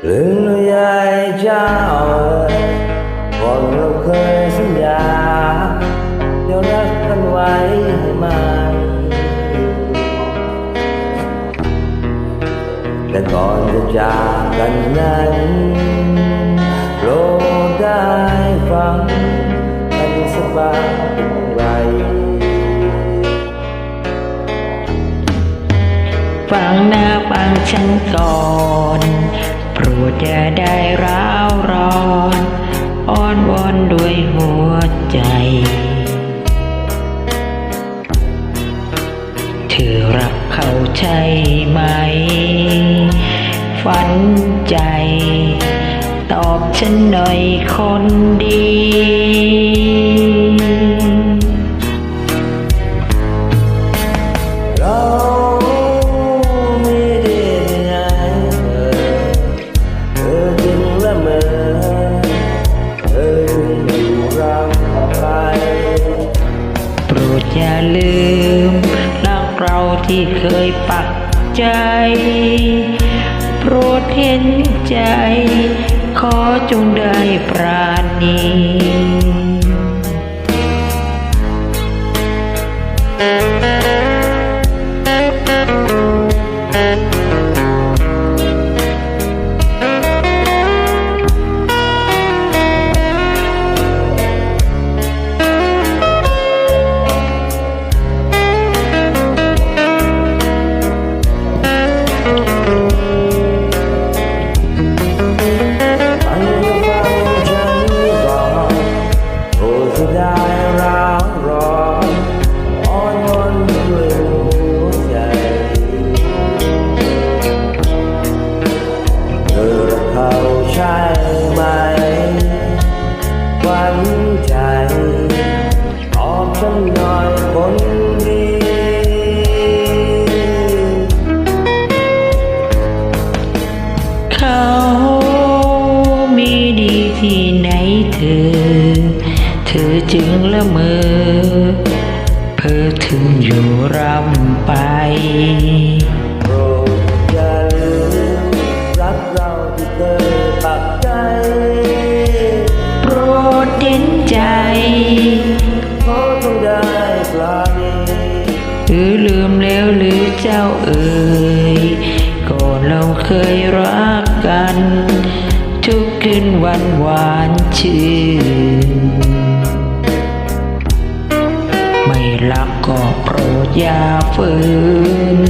าเอ่ยก่อนเราเคยสัญญาเดี๋ยวรักกันไว้ให้มันแต่ก่อนจะจากกันนั้นโปรดได้ฟังกันสบางไรฟังหน้าฟังฉันก่อน ปรดอย่าได้ร้าวร้อน อ้อนวอนด้วยหัวใจ เธอรักเขาใช่ไหม ฝันใจ ตอบฉันหน่อยคนดี มรักเราที่เคยปักใจ โปรดเห็นใจ ขอจงได้ปราณี ดีที่ไหนเธอ เธอจึงละเมอ เพ้อถึงอยู่รำไปโปรดอย่าลืมรักเราที่เคยปักใจ โปรดเห็นใจขอต้องได้ปลาณีหรือลืมแล้วหรือเจ้าเอ่ยก่อนเราเคยรักกัน คืนหวานหวานชื่น ไม่รักก็โปรดอย่าฝืน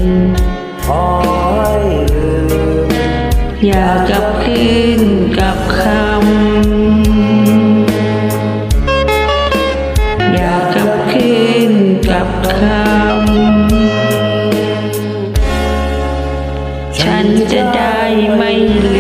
อย่ากับคืนกับคำ อย่ากับคืนกับคำ ฉันจะได้ไม่ลื